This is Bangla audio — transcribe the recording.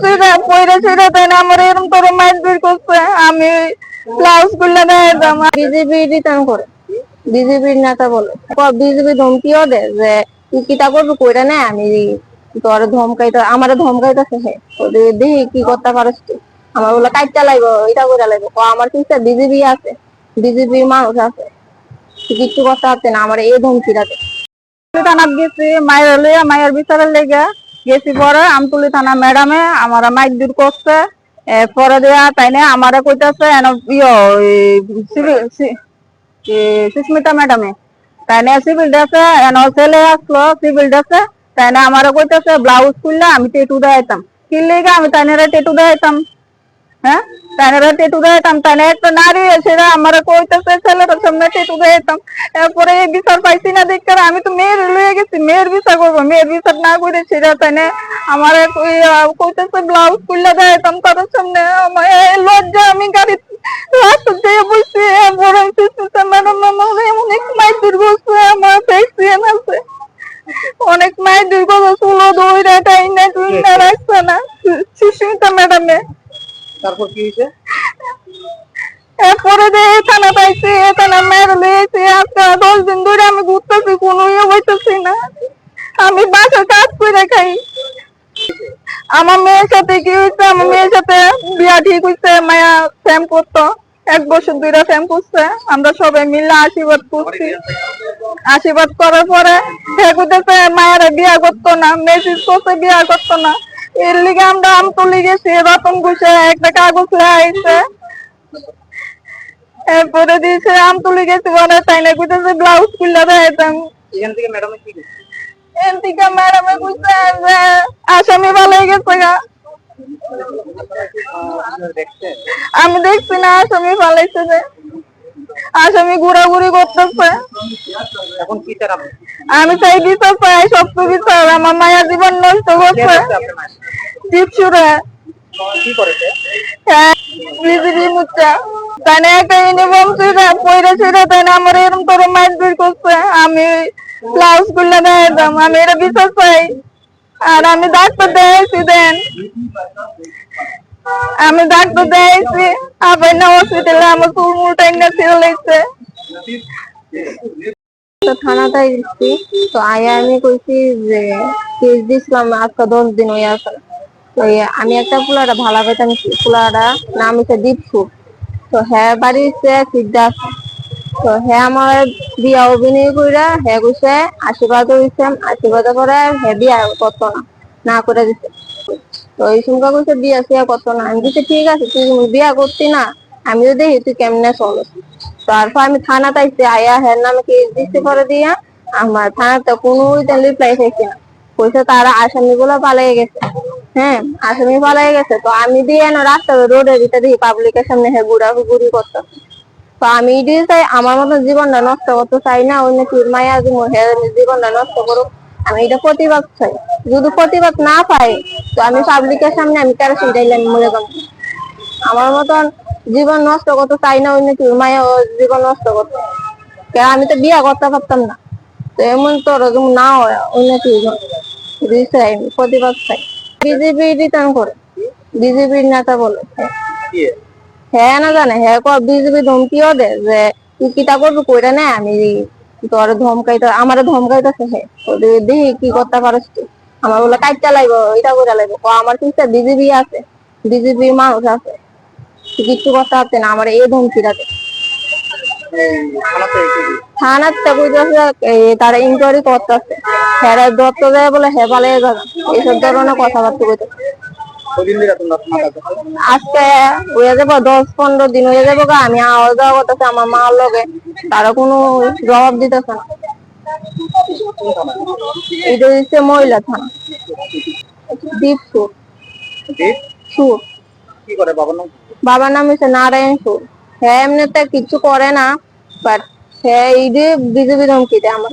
পয়রা তাই না আমার এরকম করে মাইট করছে। আমি ব্লাউজগুলো দেয় বিজেপি রিটার্ন করে। বিজেপির নেতা বলে বিজেপি ধমকিও দেয় যে তুই কিতা করবি কইরা নে আমি তোর ধমকাইতে আমার ধমকাইতেছে হে। দেখি কি করতে পারস তুই? আমার বলে কাজ চালাইবো এটা করে লাইবো। ও আমার কিন্তু বিজেপি আছে বিজেপির মানুষ আছে। কিছু করতে পারছে না আমার এই ধমকি রাখে থানাত গেছি মায়ের লইয়া মায়ের বিচারের লেগে গেছি পরে আমতুলি থানা ম্যাডামে, আমার মাইক দূর করছে। পরে দেয়া তাই না আমারে কইতাছে সুস্মিতা ম্যাডামে। তাই না সিভিল ড্রেসে, এন, ছেলে আসলো সিভিল ড্রেসে তাই না আমারে কইতাছে, ব্লাউজ খুললে আমি টেটু দেখাইতাম। কিনলে আমি তাই না টেটু দেখাইতাম? হ্যাঁ তাইনারা টেটু দেখাইতাম তাইনা একটা নারী সেটা আমার কইতেছে ছেলেটার সামনে টেটু দেখাইতাম এরপরে এই বিচার পাইছি না দেখতে আমি তো মেয়ের লয়ে গেছি মেয়ের বিচার করব মেয়ের বিচার না করে সেটা তাইনে আমার কইতেছে ব্লাউজ খুললে দেখাইতাম তার সামনে আমার এই লজ্জা আমি গাড়ি রাস্তা দিয়ে বসছি এরপরে ম্যাডাম আমার অনেক মাই দুর্গস্ত আমার প্রেসিডেন্ট আছে অনেক মাই দুর্গস্ত ষোলো দইরা টাইম না তুই না রাখছে না সুস্মিতা ম্যাডামে তারপর কি হয়েছে? এরপরে যে থানা পাইছি থানা মেরে লয়েছি আজকে দশ দিন ধরে আমি ঘুরতেছি কোনো ইয়ে হইতেছি না। আমি বাসা কাজ করে খাই। আমার মেয়ের সাথে কি হয়েছে আমার মেয়ের সাথে বিয়া ঠিক হয়েছে মায়া ফ্যাম করতো। এক বছর দুইটা ফ্যাম করছে। আমরা সবাই মিলে আশীর্বাদ করছি। আশীর্বাদ করার পরে ঠেকুতেছে মায়েরা বিয়া করতো না মেসেজ করতে বিয়া করতো না। এর লিগে আমরা আম তুলে গেছি রতন ঘুষে একটা কাগজ লাগাইছে। এরপরে দিয়েছে আম তুলে গেছি বলে তাই না কইতেছে ব্লাউজ খুললে দেখাইতাম এখান থেকে ম্যাডামে কি করছে? থেকে ম্যাডামে কইছে যে আসামি ভালো গেছে গা। আমি দেখছি না আসামি ফালাইছে যে। আসামি ঘোরাঘুরি করতেছে। এখন কি আমি চাই বিচার পাই সত্য বিচার আমার মায়ের দীপসুরে কি করেছে? হ্যাঁ বিজেপি মুচ্চা তাই একটা ইউনিফর্ম ছিল পয়রা ছিল তাই আমার এরকম করে মাইট করছে। আমি ব্লাউজগুলো আমি এটা বিচার পাই আর আমি ডাক্তার দেখাইছি দেন। আমি ডাক্তার দেখাইছি আবার না হসপিটালে আমার চুল মুল টাইনা ছিল লাগছে। তো থানাতে গেছি তো আয়া আমি কইছি যে কেস দিছিলাম আজকে দশ দিন হয়ে আছে। তো আমি একটা পোলাটা ভালো পেতাম পোলাটা? নাম হচ্ছে দীপসু তো হ্যাঁ বাড়ি হচ্ছে সিদ্ধার্থ তো হ্যাঁ আমার বিয়া অভিনয় কইরা হ্যাঁ কইছে, আশীর্বাদ হইছে আশীর্বাদ করে হ্যাঁ বিয়া করতো না না করে দিছে। তো এই সঙ্গে কইছে, বিয়া সিয়া করতো না। আমি বলছি ঠিক আছে, তুই বিয়া করতি না, আমিও দেখি তুই কেমনে চলো তারপর আমি থানাতে আইছি, আয়া হ্যাঁ নামে কেস দিতে করে দিয়া, আমার থানাতে কোনো রিপ্লাই থাকছে না। কইছে তারা আসামি গুলো পালিয়ে গেছে। হ্যাঁ আসামি পালিয়ে গেছে। তো আমি দিয়ে রাস্তা রোডের ভিতরে দেখি পাবলিকের সামনে হ্যাঁ ঘুরা ঘুরি করতো তো আমি এটাই চাই, আমার মতো জীবনটা নষ্ট করতে চাই না অন্য কি মায়া জীবনটা নষ্ট করুক। আমি এটা প্রতিবাদ চাই। যদি প্রতিবাদ না পাই, তো আমি পাবলিকের সামনে আমি চাইলে আমি মরে যাব আমার মতন জীবন নষ্ট করতে চাই না অন্য কি মায়া জীবন নষ্ট করতে। কেন আমি তো বিয়া করতে পারতাম না। তো এমন তোর না হয় অন্য কি আমি প্রতিবাদ চাই। বিজেপি রিটার্ন করে বিজেপির নেতা বলে কি? হ্যাঁ না জানে হ্যাঁ বিজেপি ধমকিও দে যে তুই কিতা করবি কইরা না আমি তোর ধমকাইতে আমার ধমকাইতেছে হে ওদের দেখি কি করতে পারস তুই। আমার বলে কাজ চালাইবো এটা করে লাইবো। ও আমার কিন্তু বিজেপি আছে বিজেপির মানুষ আছে কিছু করতে পারছে না আমার এই ধমকি রাখে থানাতে কি থানার কইতেছে তারা ইনকোয়ারি করতেছে। দত্ত দেয় বলে যাবে এইসব ধরনের কথাবার্তা কাছে আজকে হয়ে যাব দশ পনেরো দিন হয়ে যাব আমি করতেছে আমার মার লগে তারা কোনো জবাব দিতেছে না। এটা হচ্ছে মহিলা থানা। দীপ? সুর? বাবার নাম হচ্ছে নারায়ণ সুর। হ্যাঁ এমনিতে কিছু করে না। বাট হ্যাঁ এই যে বিজেপি ধমকি দেয় আমার